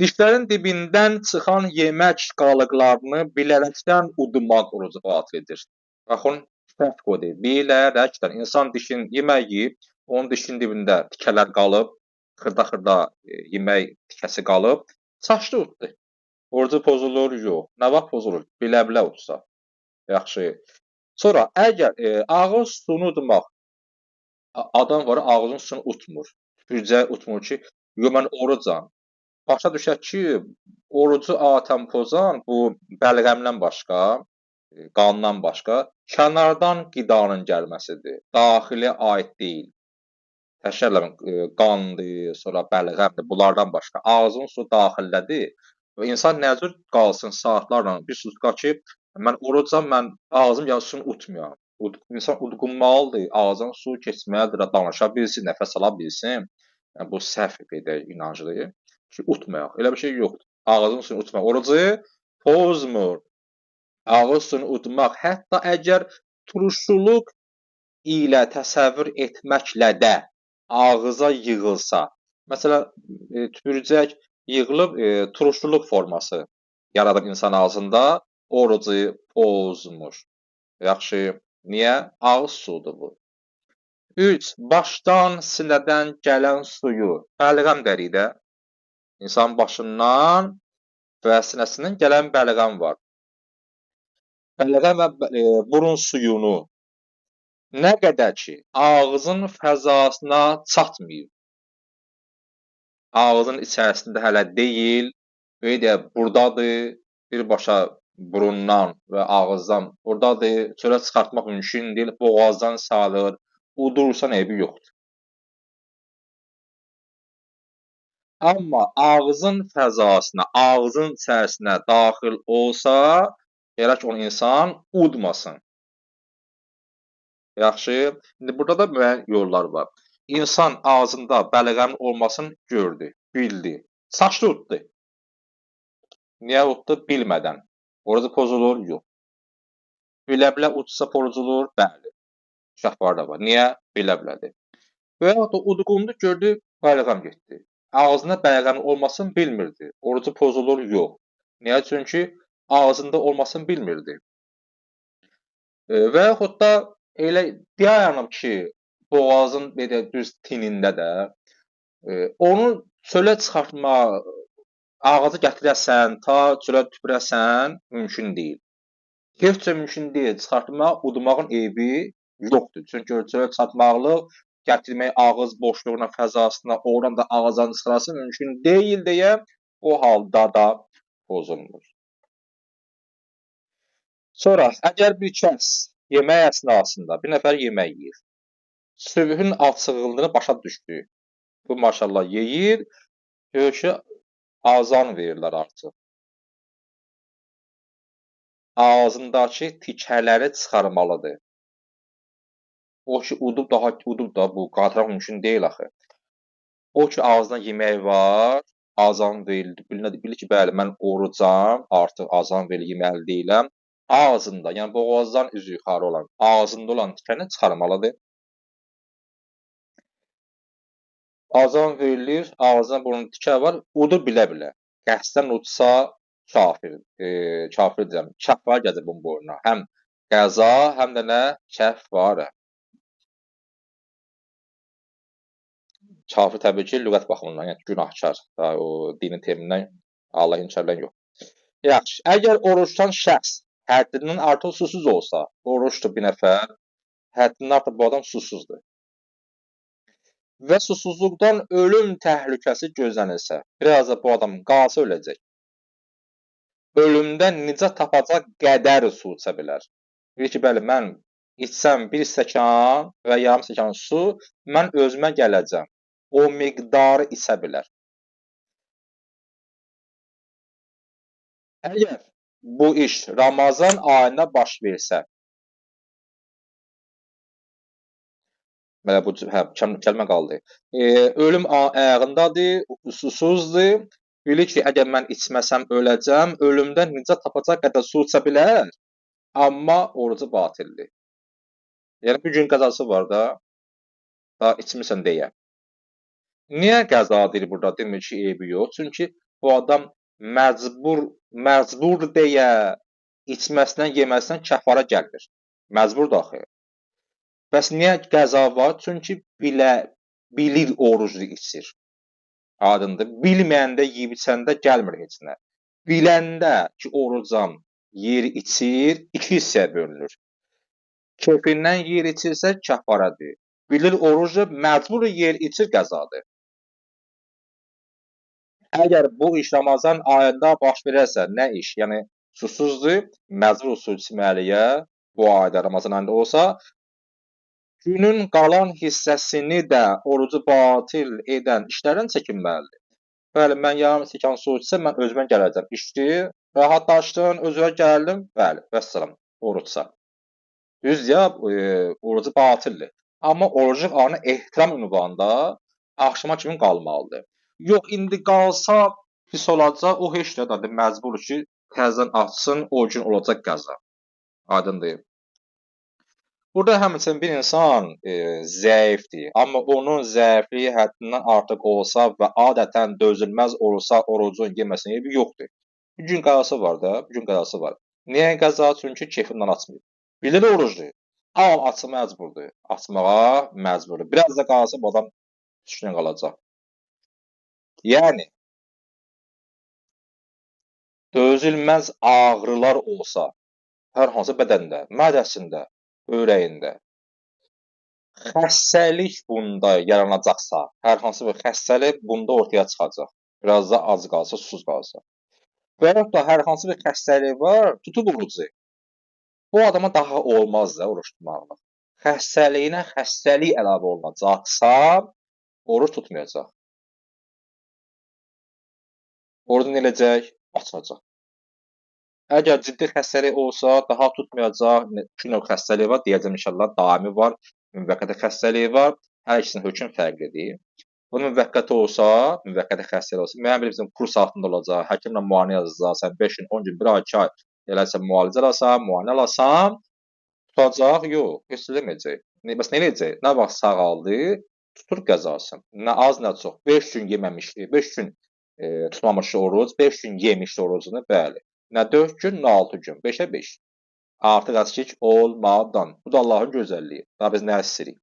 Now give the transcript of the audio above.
Dişlərin dibindən çıxan yemək qalıqlarını bilərəkdən udmaq qəbul edir. Baxın, fərq odur. Bilərəkdən insan dişin yemək yeyib, onun dişinin dibində tikələr qalıb, xırda-xırda e, yemək tikəsi qalıb, çaşdı uddu. Orucu pozulur? Yox. Nə vaxt pozulur? Bilə-bilə udsa. Yaxşı. Sonra əgər e, ağız suyunu udmaq adam var, ağzının suyunu utmur. Tüpürcək utmur ki, yo mən orucam. Başa düşək ki, orucu atəm pozan bu bəlğəmdən başqa, e, qandan başqa kənardan qidanın gəlməsidir. Daxili aid deyil. Təşəkkürlər e, qandır, sonra bəlğəmdir. Bunlardan başqa ağzın su daxildədir. Və insan nəcür qalsın saatlarla bir sutka ki, mən orucam, mən ağzım yarısını utmuram. Ud insan udqunmalıdır, ağzından su keçməlidir, danışa bilsin, nəfəs ala bilsin. Yəni bu səhv qədər inancdır ki, utmayaq. Elə bir şey yoxdur. Ağzın suyunu utmaq. Orucu pozmur. Ağız suyunu utmaq hətta əgər turşuluq ilə təsəvvür etməklə də ağıza yığılsa, məsələn, e, tüpürcək yığılıb e, turşuluq forması yaradıb insan ağzında, orucu pozmur. Yaxşı, niyə? Ağız suudur bu. 3. Başdan, sinədən gələn suyu bəlğəm dərikdə İnsan başından və sinəsindən gələn bəlğəm var. Bəlğəm və e, burun suyunu nə qədər ki, ağzın fəzasına çatmayıb. Ağzın içərisində hələ deyil, belə deyə burdadır, birbaşa burundan və ağızdan burdadır, çölə çıxartmaq mümkün deyil, boğazdan salır, udursan eybi yoxdur. Amma ağzın fəzasına, ağzın içərisinə daxil olsa, gərək onu insan udmasın. Yaxşı. İndi burada da müəyyən yollar var. İnsan ağzında bəlğəmin olmasını gördü, bildi. Saçdı uddu. Niyə uddu? Bilmədən. Orucu pozulur? Yox. Bilə-bilə udsa pozulur? Bəli. Şəhvar da var. Niyə? Bilə-bilədir. Və ya da udqundu, gördü, bəlğəm getdi ağzında bəlğəmin olmasını bilmirdi. Orucu pozulur? Yox. Niyə? Çünki ağzında olmasını bilmirdi. E, və yaxud da elə deyərəm ki, boğazın belə düz tinində də e, onu çölə çıxartma, ağzı gətirəsən, ta çölə tüpürəsən mümkün deyil. Heç də mümkün deyil. Çıxartmaq, udmağın eybi yoxdur. Çünki çölə çıxartmaqlıq gətirmək ağız boşluğuna, fəzasına, oradan da ağızdan çıxarası mümkün deyil deyə o halda da pozulmur. Sonra əgər bir kəs yemək əsnasında bir nəfər yemək yeyir. Sübhün açığını başa düşdü. Bu maşallah yeyir, görür ki, azan verirlər artıq. Ağzındakı tikələri çıxarmalıdır. O ki udub daha udub da bu qaytarmaq mümkün deyil axı. O ki ağzına yemək var, azan verildi. Bilinə bilir ki, bəli, mən orucam, artıq azan veril yeməli deyiləm. Ağzında, yəni boğazdan üzü yuxarı olan, ağzında olan tikəni çıxarmalıdır. Azan verilir, ağzına bunun tikə var, udur bilə-bilə. Qəsdən udsa kafir, e, kafir deyirəm, kəf var gəzir bunun boynuna. Həm qəza, həm də nə? Kəf var. Kafir təbii ki, lüğət baxımından, yəni günahkar da o dinin terimindən Allah incələn yox. Yaxşı, əgər oruçdan şəxs həddindən artıq susuz olsa, oruçdur bir nəfər, həddindən artıq bu adam susuzdur. Və susuzluqdan ölüm təhlükəsi gözlənilsə, biraz da bu adam qalsa öləcək. Ölümdən nicat tapacaq qədər su içə bilər. Deyir ki, bəli, mən içsəm bir stəkan və yarım stəkan su, mən özümə gələcəm o miqdarı içə bilər. Əgər bu iş Ramazan ayında baş versə, Belə bu hə, kəlmə qaldı. E, ölüm ayağındadır, susuzdur. Bilir ki, əgər mən içməsəm öləcəm, ölümdən nicat tapacaq qədər su içə bilər, amma orucu batildir. Yəni bu gün qəzası var da, da içmirsən deyə. Niyə qəza deyir burada demir ki, eybi yox? Çünki bu adam məcbur məcbur deyə içməsindən, yeməsindən kəfara gəlmir. Məcburdur axı. Bəs niyə qəza var? Çünki bilə bilir oruclu içir. Aydındır. Bilməyəndə yeyib içəndə gəlmir heç nə. Biləndə ki, orucam yer içir, iki hissəyə bölünür. Kefindən yer içirsə kəfaradır. Bilir orucdur, məcbur yer içir qəzadır. Əgər bu iş Ramazan ayında baş verərsə, nə iş? Yəni susuzdur, məcbur su içməliyə bu ayda Ramazan ayında olsa, günün qalan hissəsini də orucu batil edən işlərdən çəkinməlidir. Bəli, mən yarım stəkan su içsəm, mən özümə gələcəm. İçdi, rahatlaşdın, özünə gəldin, bəli, vəssalam, oruçsa. Düz ya, e, orucu batildir. Amma orucluq anı ehtiram ünvanında axşama kimi qalmalıdır. Yox, indi qalsa pis olacaq, o heç də məcbur ki, təzədən açsın, o gün olacaq qəza. Aydındır. Burada həmçinin bir insan e, zəifdir, amma onun zəifliyi həddindən artıq olsa və adətən dözülməz olsa orucun yeməsinə eybi yoxdur. Bir gün qəzası var da, bir gün qəzası var. Niyə qəza? Çünki kefindən açmır. Bilir orucdur. Amma açmağa məcburdur. Açmağa məcburdur. Biraz da qalsa bu adam düşkün qalacaq. Yəni dözülməz ağrılar olsa, hər hansı bədəndə, mədəsində, ürəyində xəstəlik bunda yaranacaqsa, hər hansı bir xəstəlik bunda ortaya çıxacaq. Biraz da ac qalsa, susuz qalsa. Və yaxud da hər hansı bir xəstəlik var, tutub orucu. Bu adama daha olmaz da oruç tutmaqla. Xəstəliyinə xəstəlik əlavə olunacaqsa, oruç tutmayacaq. Orucu nə edəcək? Açacaq. Əgər ciddi xəstəlik olsa, daha tutmayacaq. İki növ xəstəlik var, deyəcəm inşallah daimi var, müvəqqəti xəstəliyi var. Hər ikisinin hökm fərqlidir. Bu müvəqqəti olsa, müvəqqəti xəstəlik olsa, müəyyən bir bizim kurs altında olacaq, həkimlə müayinə yazacaqsan, 5 gün, 10 gün, 1 ay, 2 ay eləsə müalicə alasan, müayinə alasan, tutacaq, yox, heç eləməyəcək. Bəs nə edəcək? Nə vaxt sağaldı, tutur qəzasın. Nə az, nə çox. 5 gün yeməmişdi, 5 gün e, tutmamışdı oruc, 5 gün yemişdi orucunu, bəli. Nə 4 gün, nə 6 gün, 5-ə 5. Artıq əskik olmadan. Bu da Allahın gözəlliyi. Daha biz nə istəyirik?